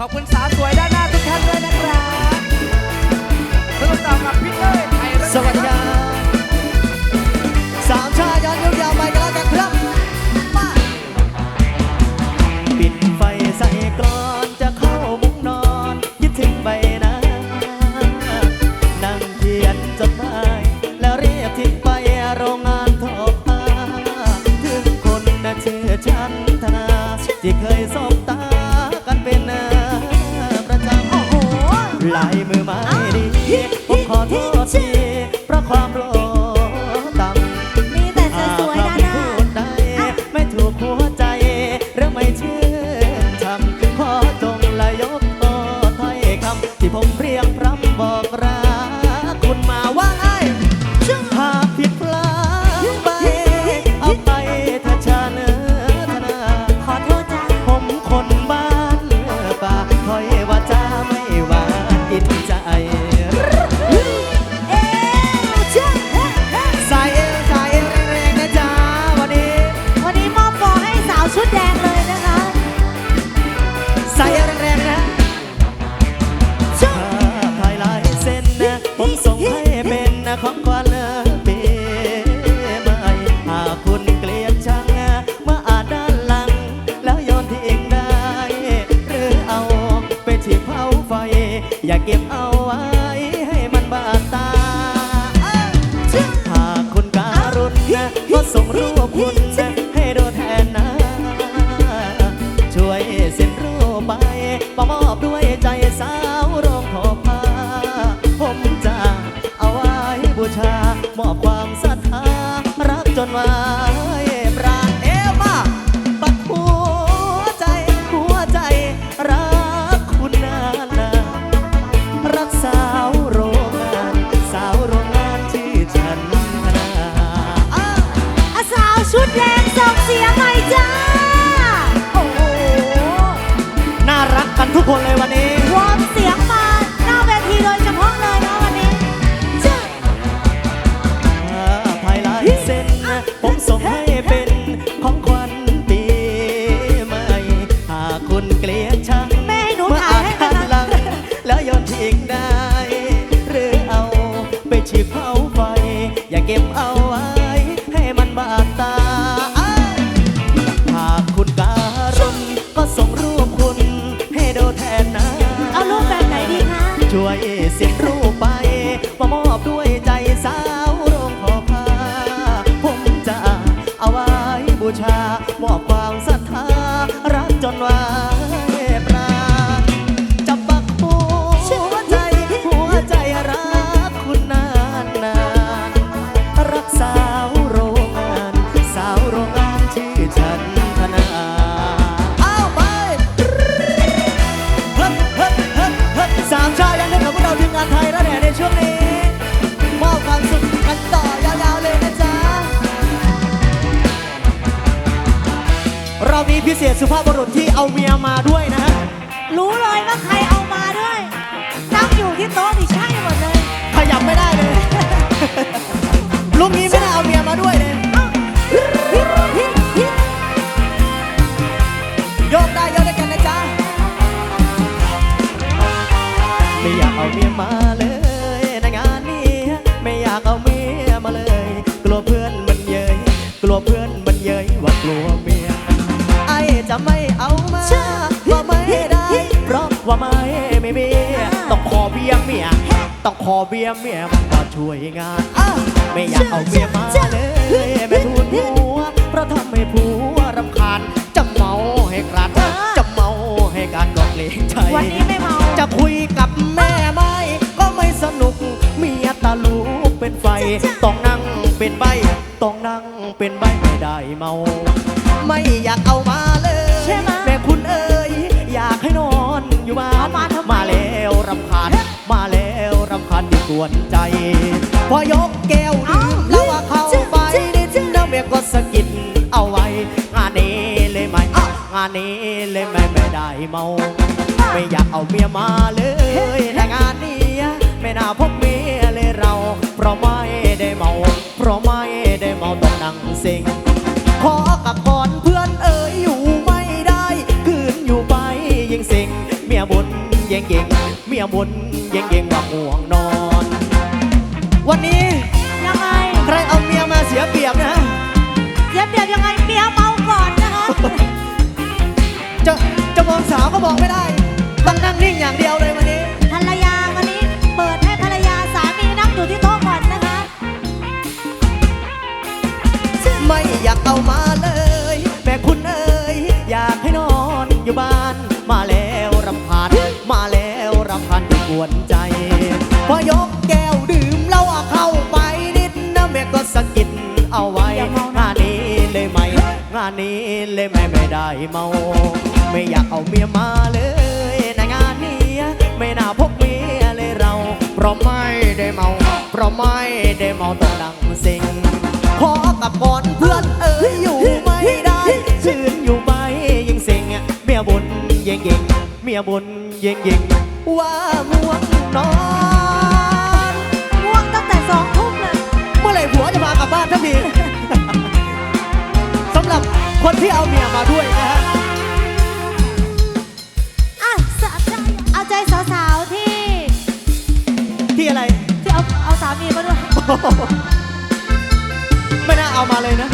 ขอบคุณสาวสวยด้านหน้าทุกท่านด้วยนะครับสนุกต่อกับพี่เต้ยไทยรัฐสวัสดีครับสามชาย้อนยุคยาวไปกันแล้วกันครับมาปิดไฟใส่กรอนจะเข้ามุ้งนอนคิดถึงใบหน้านั่งเขียนจดหมายแล้วเรียกทิ้งไปโรงงานทอผ้าถึงคนน่ะชื่อฉันธนาที่เคยสบตากัน เก็บเอาไว้ให้มันบาดตาหากคุณการุณนะก็ส่งรูปคุณนะให้ดูแทนนะ ช่วยเซ็นรูปไปปอมอ สุภาพบุรุษที่เอาเมียมาด้วยนะฮะรู้เลยว่าใครเอามาด้วยนั่งอยู่ที่โต๊ะนี่ใช่หมดเลยขยับไม่ได้เลย ลุงนี้ไม่ได้เอาเมียมาด้วยเลยโยกได้โยกได้กันนะจ๊ะไม่อยากเอาเมียมาเลยในงานนี้ไม่อยากเอาเมียมาเลย กลัวเพื่อนมันเย้ยกลัวเพื่อนมันเย้ยว่ากลัวเมีย ไม่มีต้องขอเบี้ยเมียต้องขอเบี้ยเมียมาช่วยงานอ้าวไม่อยากเอาเมียมาเลยแม่ทุนหัวเพราะทำให้ผัวรำคาญจะเมาให้กรัดจะเมาให้การก็เกรงใจวันนี้ไม่เมาจะคุยกับแม่ไม่ก็ไม่สนุกเมียตาลูกเป็นไฟต้องนั่งเป็นใบต้องนั่งเป็นใบไม่ได้เมา ไม่อยากเอามาำคาญที่กวนใจ พอยกแก้วดื่มแล้วว่าเข้าไปนิดแล้วเมียก็สะกิดเอาไว้ งานนี้เลยไหมอะงานนี้เลยไหมไม่ได้เมา ไม่อยากเอาเมียมาเลยแต่งานนี้ไม่น่าพกเมียเลยเรา เพราะไม่ได้เมา เพราะไม่ได้เมาต้องนั่งเซ็งขอกับก่อนเพื่อนเอ๋ยอยู่ไม่ได้คืนอยู่ไปยิ่งเซ็งเมียบุย่งเย่งเมียบุญเย่งเย่งว่าห่วงนอน วันนี้ยังไงใครเอาเมียมาเสียเปรียบนะเดี๋ยวเดี๋ยวยังไงเมียเมาก่อนนะคะจะจะมองสาวก็มองไม่ได้ ต้องนั่งนิ่งอย่างเดียวเลยวันนี้ภรรยาวันนี้เปิดให้ภรรยาสามีนั่งอยู่ที่โต๊ะก่อนนะคะ ไม่อยากเอามาเลย เลยไม่ไม่ได้เมา ไม่อยากเอาเมียมาเลยในงานนี้ไม่น่าพกเมียเลยเรา เพราะไม่ได้เมา เพราะไม่ได้เมาต้องดังสิงขอกับก่อนเพื่อนเอ๋ยอยู่ไม่ได้ชื่นอยู่ไปยิงสิงเมียบุญเยิงเยิงเมียบุญเยิงเยิงว่าม่วงนอนง่วงตั้งแต่สองทุ่มเลยเมื่อไหร่ผัวจะพากลับบ้านทันที คนที่เอาเมียมาด้วยนะฮะอะสะใจเอาใจสาวๆที่ที่อะไร ที่เอาเอาสามีมาด้วย ไม่น่าเอามาเลยนะ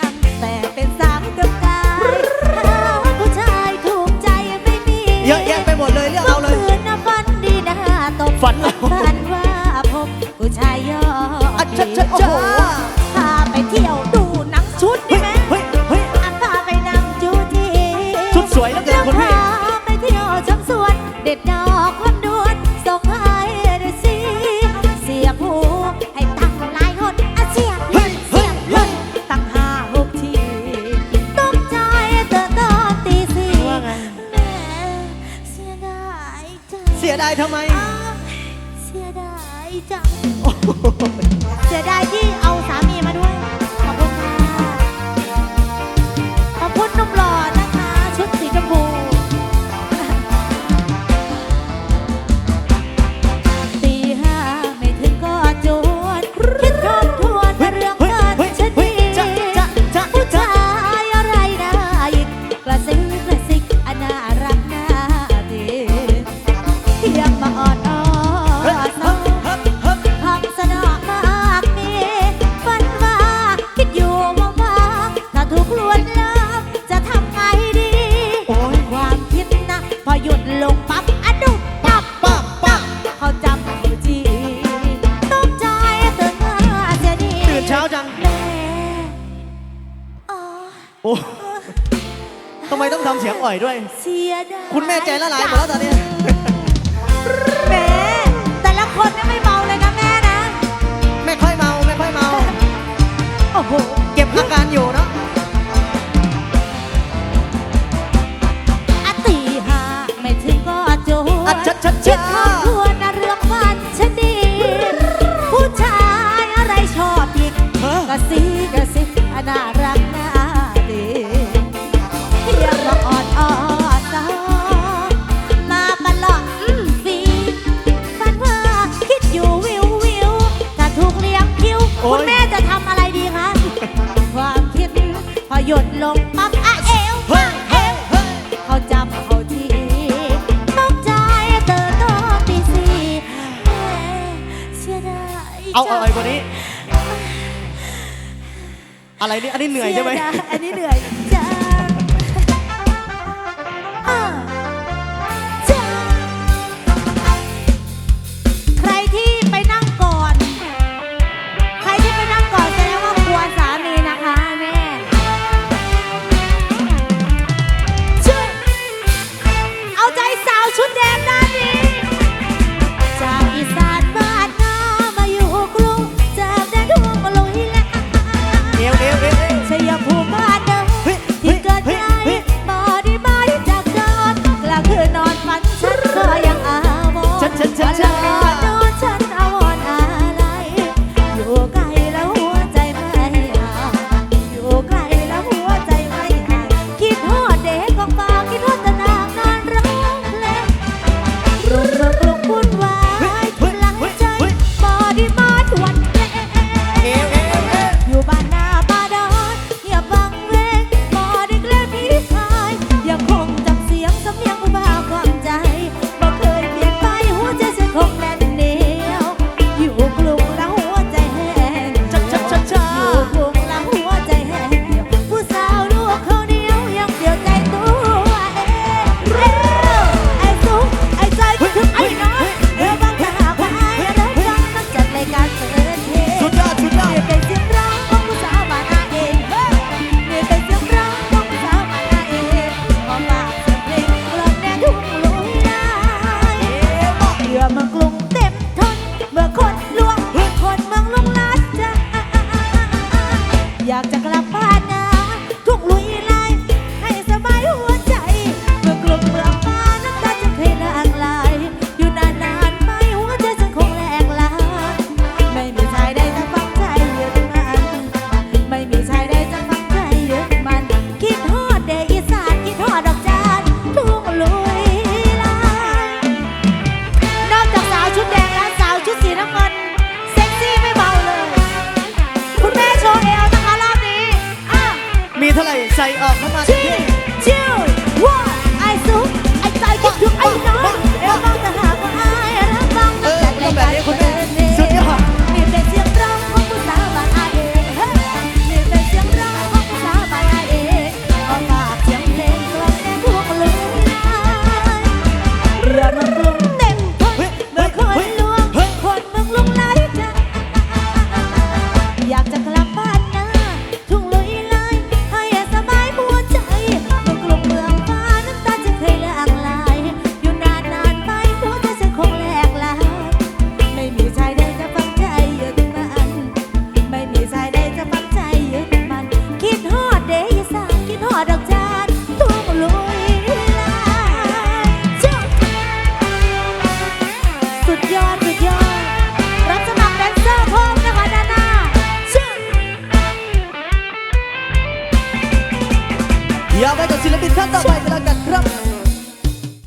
ตั้งแต่เป็นสาวกับกายหาผู้ชายถูกใจไม่มีเยอะแยะไปหมดเลยเลือกเอาเลย มื่คืนน่ะฝันดีนะตกฝันเอาฝั ทำไม องทำเสียงอ่อยด้วย เสียดายคุณแม่ใจละลายหมดแล้วตอนนี้ เอาจัเอางไอ้กว่านี้ อะไรนี่ อันนี้เหนื่อยใช่ไหม สีดาอันนี้เหนื่อย three two one ไอ้สุกไอใจคิดถึงไอ้น้องเอวน้องจะหากว่าไอรักฟังเออต้องแบบนี้คุณแม่สุดยอดนี่เป็นเสียงร้องของผู้สาวบ้านไอเองเฮ้ยนี่เสียงร้องของผู้สาวบ้านไอเองเอาฝากเสียงเพลงกลองแม่พวกลุยลยเรือ